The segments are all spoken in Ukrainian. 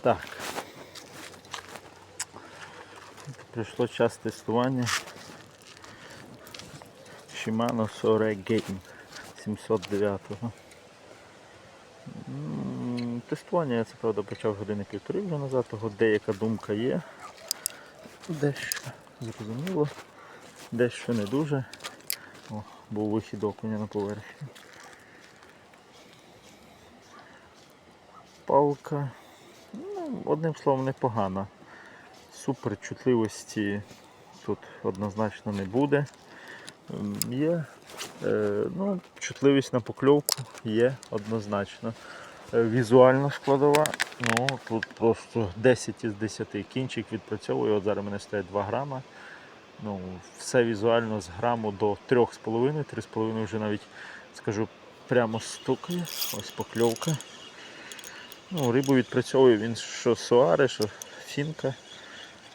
Так. Прийшло час тестування. Shimano Sore Game 709. М, Тестування я це правда почав години півтори вже назад, того деяка думка є. Дещо зрозуміло, дещо не дуже. О, був вихід окуня на поверхню. Палка. Одним словом, непогана. Супер чутливості тут однозначно не буде. Є е, ну, чутливість на покльовку є однозначно. Е, Візуальна складова, ну тут просто 10 із 10 кінчик відпрацьовує. От зараз в мене стоять 2 грама. Ну, все візуально з граму до 3,5, 3,5 вже навіть скажу прямо стукає. Ось покльовка. Ну, рибу відпрацьовує він що суари, що фінка.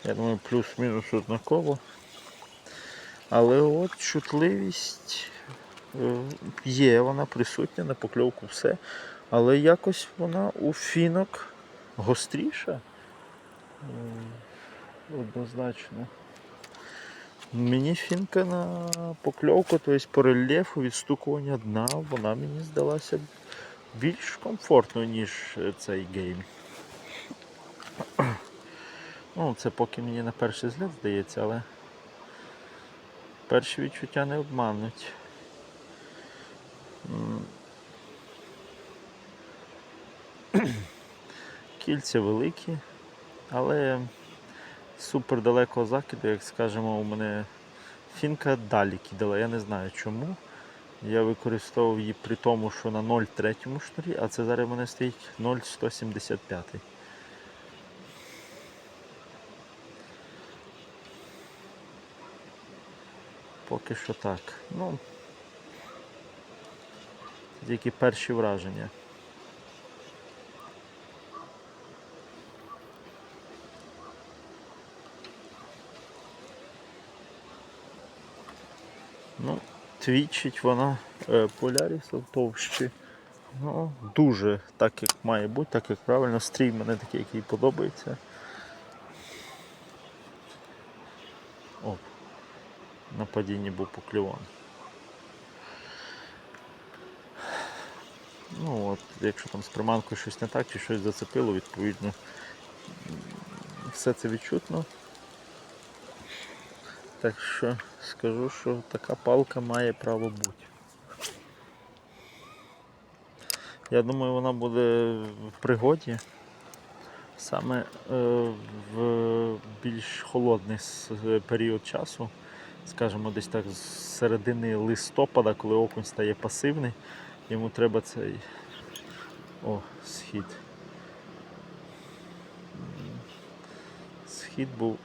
Я думаю, плюс-мінус однаково. Але от чутливість е, є, вона присутня на покльовку все. Але якось вона у фінок гостріша. Однозначно. Мені фінка на покльовку, тобто по рельєфу відстукування дна, вона мені здалася більш комфортною, ніж е, цей гейм. Ну, це поки мені на перший згляд здається, але перші відчуття не обмануть. Кільця великі, але супер далекого закиду, як скажемо, у мене фінка далі кидала. Я не знаю чому. Я використовував її при тому, що на 0,3 шнурі, а це зараз в мене стоїть 0,175. Поки що так. Ну, тільки перші враження. Твічить вона е, полярісу товщі. Ну, дуже так, як має бути, так як правильно. Стрій мене такий, який подобається. Оп. На падінні був поклюван. Ну от, якщо там з приманкою щось не так чи щось зацепило, відповідно, все це відчутно. Так що скажу, що така палка має право бути. Я думаю, вона буде в пригоді саме е, в більш холодний період часу, скажімо, десь так з середини листопада, коли окунь стає пасивний, йому треба цей о, схід. Схід був.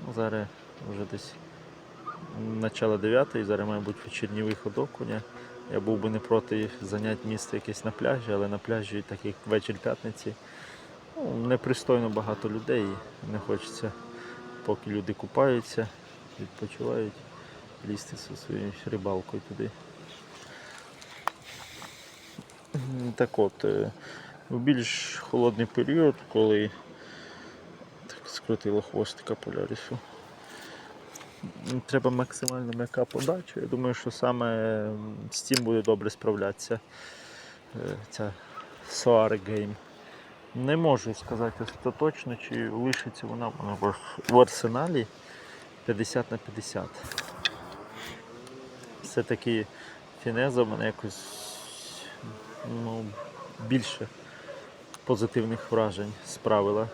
Ну, зараз вже десь начало 9 зараз має бути вечірній виход окуня. Я був би не проти занять місце якесь на пляжі, але на пляжі, так як вечір п'ятниці, ну, непристойно багато людей. Не хочеться, поки люди купаються, відпочивають, лізти зі своєю рибалкою туди. Так от, е, в більш холодний період, коли так хвостика полярису. Треба максимально м'яка подача. Я думаю, що саме з цим буде добре справлятися е, ця Soar Game. Не можу сказати остаточно, чи лишиться вона в арсеналі 50 на 50. Все-таки фінеза мене якось ну, більше позитивних вражень справила.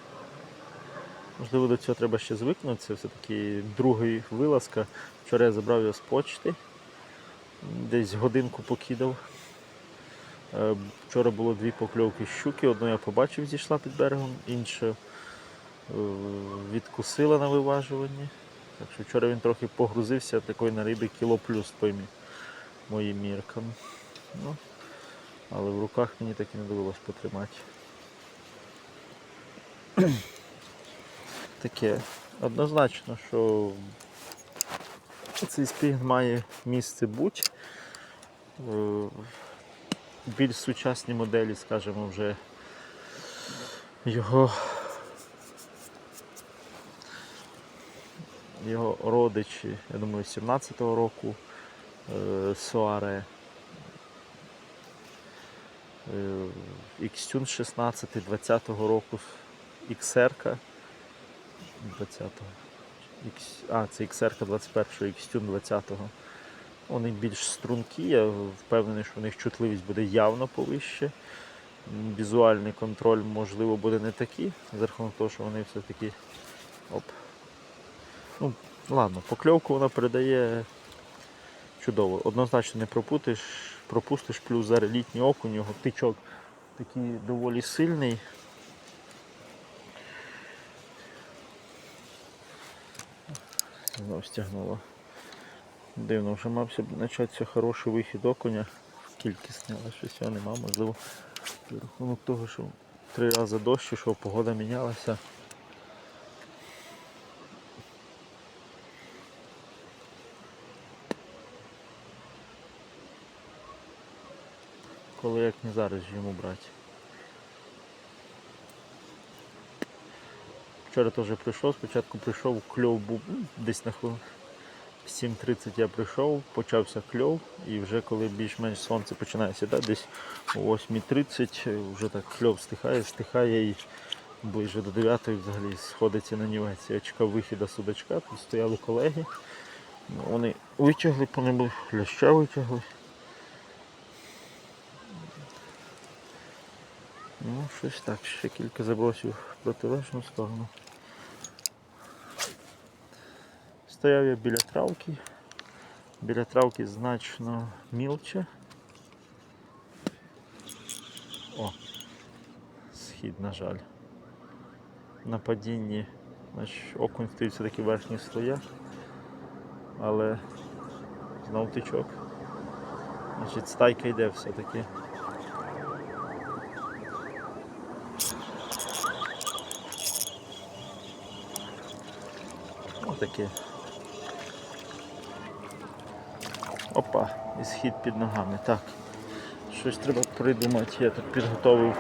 Можливо, до цього треба ще звикнутися. Все-таки другий вилазка. Вчора я забрав його з почти. Десь годинку покидав. Е, Вчора було дві покльовки щуки. Одну я побачив, зійшла під берегом, іншу е, відкусила на виважуванні. Так що вчора він трохи погрузився, такої на рибі кіло плюс по моїм міркам. Ну, але в руках мені так і не довелося потримати. Таке. Однозначно, що цей спінг має місце бути. Е, більш сучасні моделі, скажімо, вже його його родичі, я думаю, 17-го року е, Соаре. Е, Xtune 16 20-го року XR. 20-го. А, це XR 21-го, Xtune 20-го. Вони більш стрункі, я впевнений, що у них чутливість буде явно повище. Візуальний контроль, можливо, буде не такий, за рахунок того, що вони все-таки. Оп. Ну, ладно, покльовку вона передає чудово. Однозначно не пропутиш, пропустиш, плюс зараз літній окунь, його тичок такий доволі сильний. Знову стягнуло. Дивно, вже мався б початися хороший вихід окуня. Кількісний, але щось його нема. Можливо, за рахунок того, що три рази дощ, що погода мінялася. Коли як не зараз йому брати. Вчора теж прийшов, спочатку прийшов, кльов був ну, десь на хвилин 7.30 я прийшов, почався кльов, і вже коли більш-менш сонце починає сідати, десь о 8.30 вже так кльов стихає, стихає і ближче до 9 взагалі сходиться на нівець. Я чекав вихіда судачка, тут стояли колеги. Ну, Вони витягли по небу, ляща витягли. Ну, щось так, ще кілька забросів в протилежну сторону. Стояв я біля травки. Біля травки значно мілче. О, схід, на жаль. На падінні значить, окунь стоїть все-таки в верхніх слоях, але знов тичок. Значить, стайка йде все-таки. Отаке. Опа, і схід під ногами. Так. Щось треба придумати. Я тут підготовив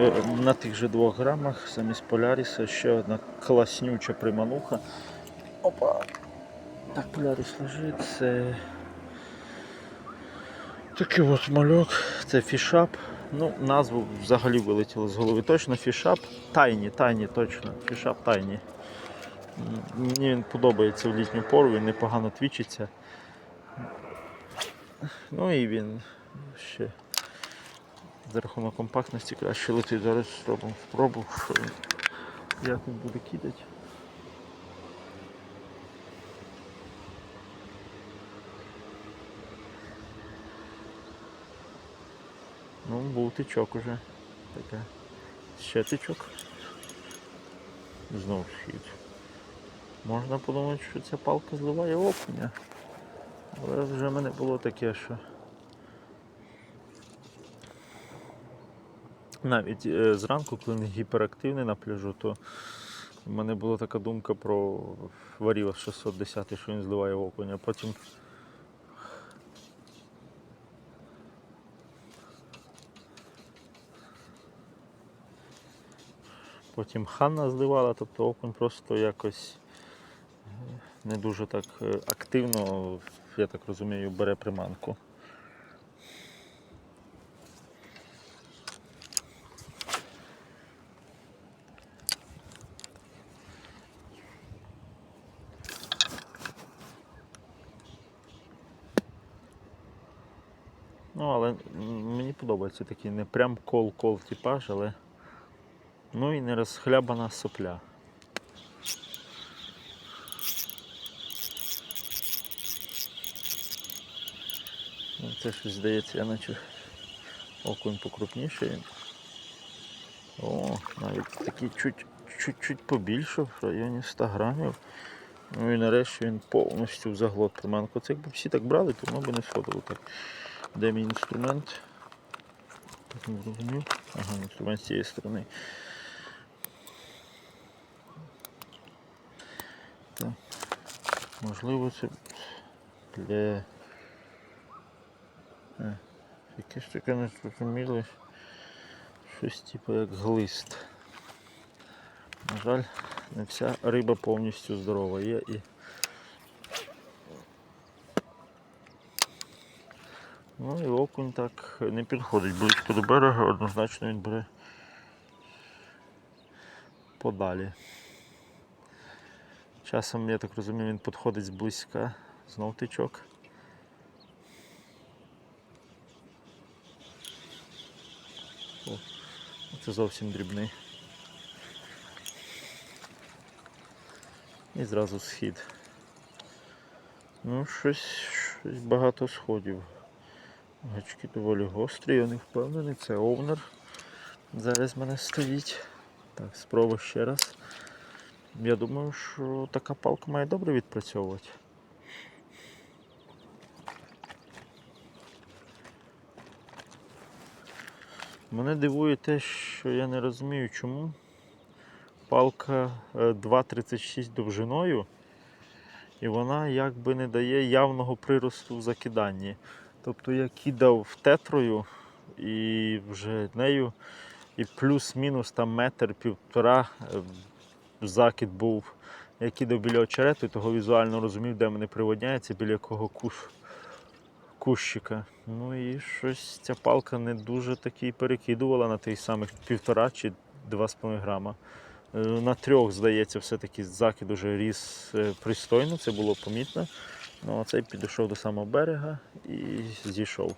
е, на тих же двох грамах замість Поляріса ще одна класнюча примануха. Опа. Так, Поляріс лежить. Це такий от мальок. Це фішап. Ну, назву взагалі вилетіло з голови. Точно фішап. Тайні, тайні, точно. Фішап тайні. Мені він подобається в літню пору, він непогано твічиться. Ну і він ще за рахунок компактності краще летить. Зараз зробимо спробу, що він, як він буде кидати. Ну, був тичок уже. Таке. Ще тичок. Знову схід. Можна подумати, що ця палка зливає окуня. Але вже в мене було таке, що навіть е, зранку, коли він гіперактивний на пляжу, то в мене була така думка про варіла 610, що він зливає окуня. Потім Потім Ханна зливала, тобто окунь просто якось не дуже так е, активно, я так розумію, бере приманку. Ну, але мені подобається такий не прям кол-кол типаж, але ну і не розхлябана сопля. Це щось здається, я наче окунь покрупніший. О, навіть такий чуть, чуть-чуть побільшав, в районі 100 грамів. Ну і нарешті він повністю заглот приманку. Це якби всі так брали, то воно би не сходило так. Де мій інструмент? Так не зрозумів. Ага, інструмент з цієї сторони. Так. Можливо, це для. Якесь таке незрозуміле. Щось типу як глист. На жаль, не вся риба повністю здорова є і. Ну і окунь так не підходить близько до берега, однозначно він бере подалі. Часом, я так розумію, він підходить зблизька, знов тичок. Це зовсім дрібний. І зразу схід. Ну, щось, щось багато сходів. Гачки доволі гострі, я не впевнений, це овнер. Зараз в мене стоїть. Так, спробую ще раз. Я думаю, що така палка має добре відпрацьовувати. Мене дивує те, що я не розумію, чому палка е, 2,36 довжиною, і вона якби не дає явного приросту в закиданні. Тобто я кидав тетрою і вже нею, і плюс-мінус там метр півтора е, закид був. Я кидав біля очерету, того візуально розумів, де мене приводняється, біля якого куш, кущика. Ну і щось ця палка не дуже таки перекидувала на тих самих півтора чи 2,5 грама. Е, На трьох, здається, все-таки закид уже ріс е, пристойно, це було помітно. Ну, а цей підійшов до самого берега і зійшов.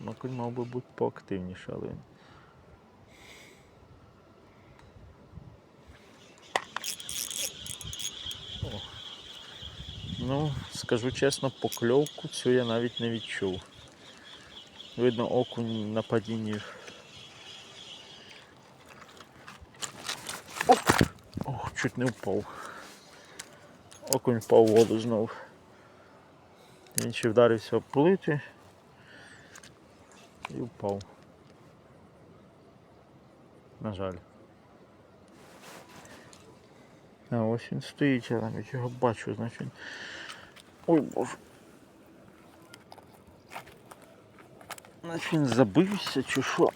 Макуль мав би бути поактивніше, але він. Ну, скажу чесно, покльовку цю я навіть не відчув. Видно, окунь на падінні. Оп! Ох, чуть не впав. Окунь впав в воду знов. Він ще вдарився об плити і впав. На жаль. А ось він стоїть, я навіть його бачу, значить. Ой боже. Він забився чи що?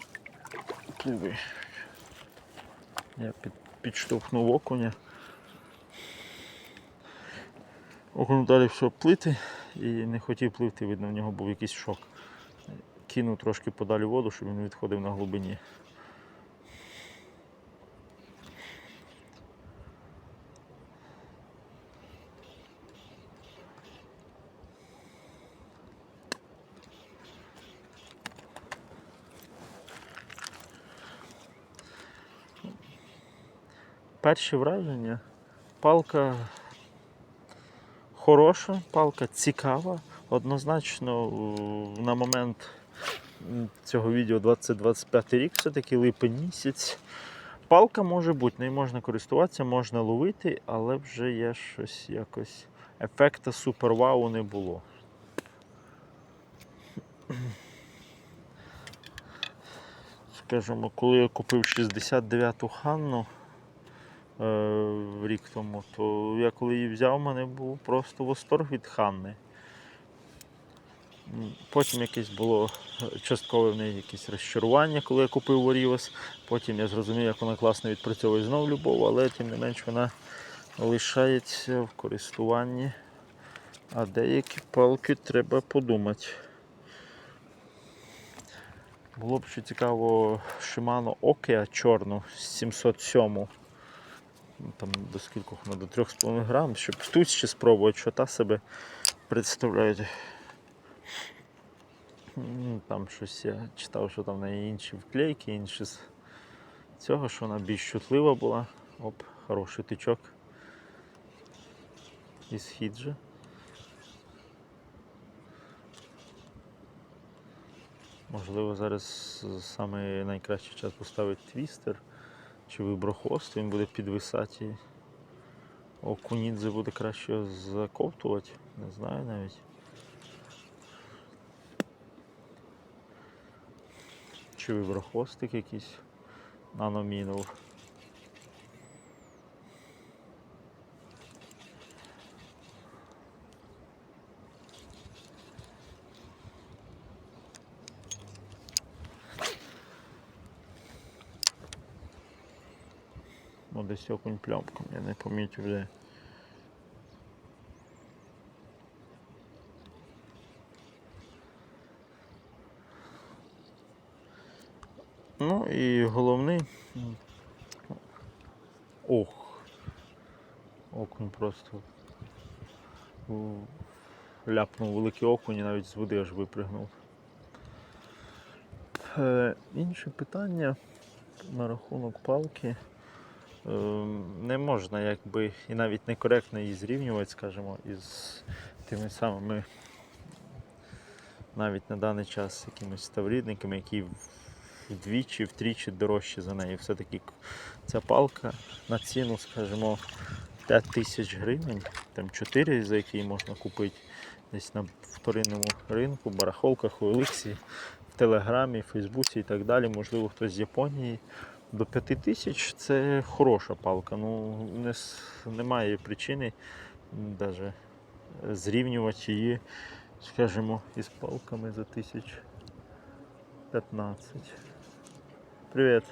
Пливи. Я під, підштовхнув окуня. Окунь далі все плити і не хотів пливти, видно, в нього був якийсь шок. Кинув трошки подалі воду, щоб він відходив на глибині. Перші враження. Палка хороша, палка цікава. Однозначно на момент цього відео 2025 рік, все-таки липень місяць. Палка може бути, нею можна користуватися, можна ловити, але вже є щось якось. Ефекта супер вау не було. Скажімо, коли я купив 69-ту Ханну рік тому, то я коли її взяв, у мене був просто восторг від Ханни. Потім якесь було е, часткове в неї якесь розчарування, коли я купив Warriors. Потім я зрозумів, як вона класно відпрацьовує знов любов, але тим не менш вона лишається в користуванні. А деякі палки треба подумати. Було б ще цікаво Shimano Okea чорну 707. Ну, Там до скількох вона до 3,5 грам, щоб тут ще спробувати, що та себе представляє. Ну, Там щось я читав, що там неї інші вклейки, інші з цього, що вона більш чутлива була. Оп, хороший тичок. І схід же. Можливо, зараз саме найкращий час поставити твістер чи виброхвост, він буде підвисати. і Окунідзе буде краще закоптувати, не знаю навіть. Чи виброхвостик якийсь наномінув. Десь окунь плямком, я не помітив де. Ну і головний. Ох. Окунь просто ляпнув великий окунь і навіть з води аж випригнув. Е, інше питання на рахунок палки. Е, не можна якби і навіть некоректно її зрівнювати, скажімо, із тими самими навіть на даний час якимись ставрідниками, які вдвічі, втричі дорожчі за неї. Все-таки ця палка на ціну, скажімо, 5 тисяч гривень, там 4, за які можна купити десь на вторинному ринку, барахолках, у Еликсі, в Телеграмі, Фейсбуці і так далі. Можливо, хтось з Японії. До 5 тисяч це хороша палка. Ну, не, немає причини навіть зрівнювати її, скажімо, із палками за 1015. Привіт.